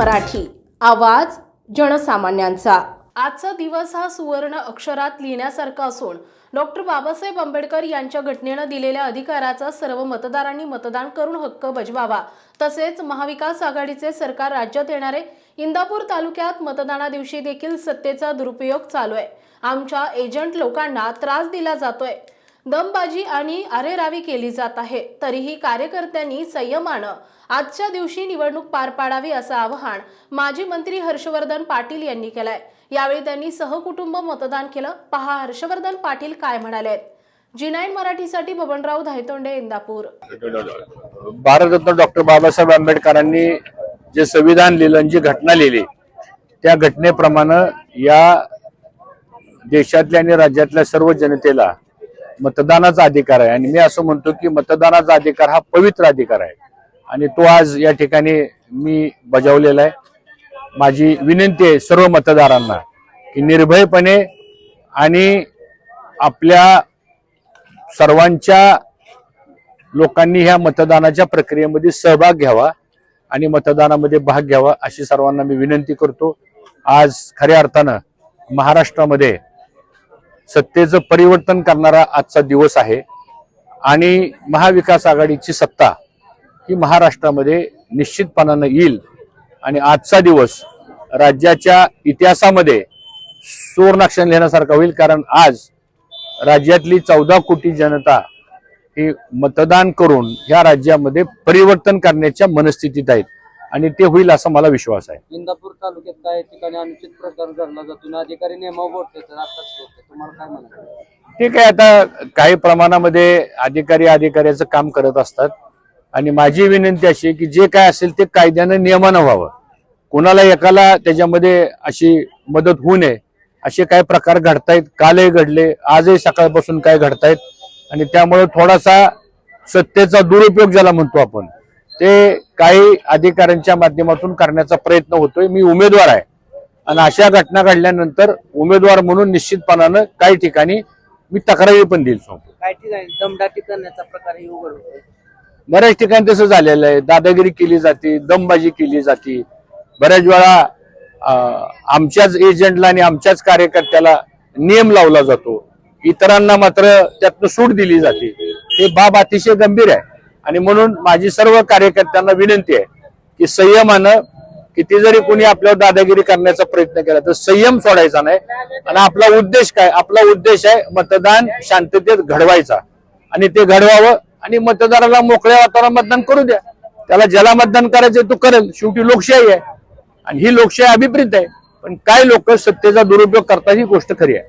मराठी. आवाज जनसामान्यांचा. आजचा दिवस हा सुवर्ण अक्षरात लिहिण्यासारखा असून डॉक्टर बाबासाहेब आंबेडकर यांच्या घटनेनं दिलेल्या अधिकाराचा सर्व मतदारांनी मतदान करून हक्क बजवावा. तसेच महाविकास आघाडीचे सरकार राज्यात येणारे इंदापूर तालुक्यात मतदानादिवशी देखील सत्तेचा दुरुपयोग चालू आहे. आमच्या एजंट लोकांना त्रास दिला जातोय. दमबाजी आणि अरेरावी केली जात आहे. तरीही कार्यकर्त्यांनी संयमानं आजच्या दिवशी निवडणूक पार पाडावी असं आवाहन माजी मंत्री हर्षवर्धन पाटील यांनी केलंय. यावेळी त्यांनी सहकुटुंब मतदान केलं. पहा हर्षवर्धन पाटील काय म्हणाले जी नाईन मराठीसाठी बबनराव धायतोंडे इंदापूर. भारतरत्न डॉक्टर बाबासाहेब आंबेडकरांनी जे संविधान लिहिलं आणि जी घटना लिहिली त्या घटनेप्रमाणे या देशातल्या आणि राज्यातल्या सर्व जनतेला मतदानाचा अधिकार आहे. आणि मी असं म्हणतो की मतदानाचा अधिकार हा पवित्र अधिकार आहे. आणि तो आज या ठिकाणी मी बजावलेला आहे. माझी विनंती आहे सर्व मतदारांना की निर्भयपणे आणि आपल्या सर्वांच्या लोकांनी ह्या मतदानाच्या प्रक्रियेमध्ये सहभाग घ्यावा आणि मतदानामध्ये भाग घ्यावा अशी सर्वांना मी विनंती करतो. आज खऱ्या अर्थानं महाराष्ट्रामध्ये सत्तेचं परिवर्तन करणारा आजचा दिवस आहे. आणि महाविकास आघाडीची सत्ता ही महाराष्ट्रामध्ये निश्चितपणानं येईल. आणि आजचा दिवस राज्याच्या इतिहासामध्ये सुवर्णाक्षर लिहिण्यासारखा होईल कारण आज राज्यातली चौदा कोटी जनता ही मतदान करून ह्या राज्यामध्ये परिवर्तन करण्याच्या मनस्थितीत आहेत. आणि ते होईल असा मला विश्वास आहे. इंदापूर तालुक्यात काही ठिकाणी अनुचित प्रकार घडला जातो अधिकारी आताच बोलतात तुम्हाला काय म्हणायचं? ठीक आहे आता काही प्रमाणामध्ये अधिकारी अधिकाऱ्याचं काम करत असतात. आणि माझी विनंती अशी की जे काय असेल ते कायद्यानं नियमानं व्हावं. कोणाला एकाला त्याच्यामध्ये अशी मदत होऊ नये असे काय प्रकार घडतायत कालही घडले आजही सकाळपासून काय घडतायत आणि त्यामुळे थोडासा सत्तेचा दुरुपयोग ज्याला म्हणतो आपण ते काही अधिकाऱ्यांच्या माध्यमातून करण्याचा प्रयत्न होतोय. मी उमेदवार आहे. आणि अशा घटना घडल्यानंतर उमेदवार म्हणून निश्चितपणानं काही ठिकाणी मी तक्रारी पण देईल सोबत काही ठिकाणी दमदाटी करण्याचा प्रकार हे उघड होतोय बऱ्याच ठिकाणी तसं झालेलं आहे. दादागिरी केली जाते दमबाजी केली जाते. बऱ्याच वेळा अं, आमच्याच एजंटला आणि आमच्याच कार्यकर्त्याला नियम लावला जातो. इतरांना मात्र त्यातनं सूट दिली जाते. हे बाब अतिशय गंभीर आहे. आणि म्हणून माझी सर्व कार्यकर्त्यांना विनंती आहे की संयमानं किती जरी कोणी आपल्यावर दादागिरी करण्याचा प्रयत्न केला तर संयम सोडायचा नाही. आणि आपला उद्देश काय? आपला उद्देश आहे मतदान शांततेत घडवायचा. आणि ते घडवावं आणि मतदाराला मोकळ्या वातावरणात मतदान करू द्या. त्याला ज्याला मतदान करायचं तो करेल. शेवटी लोकशाही आहे. आणि ही लोकशाही अभिप्रित आहे. पण काय लोक सत्तेचा दुरुपयोग करतात ही गोष्ट खरी आहे.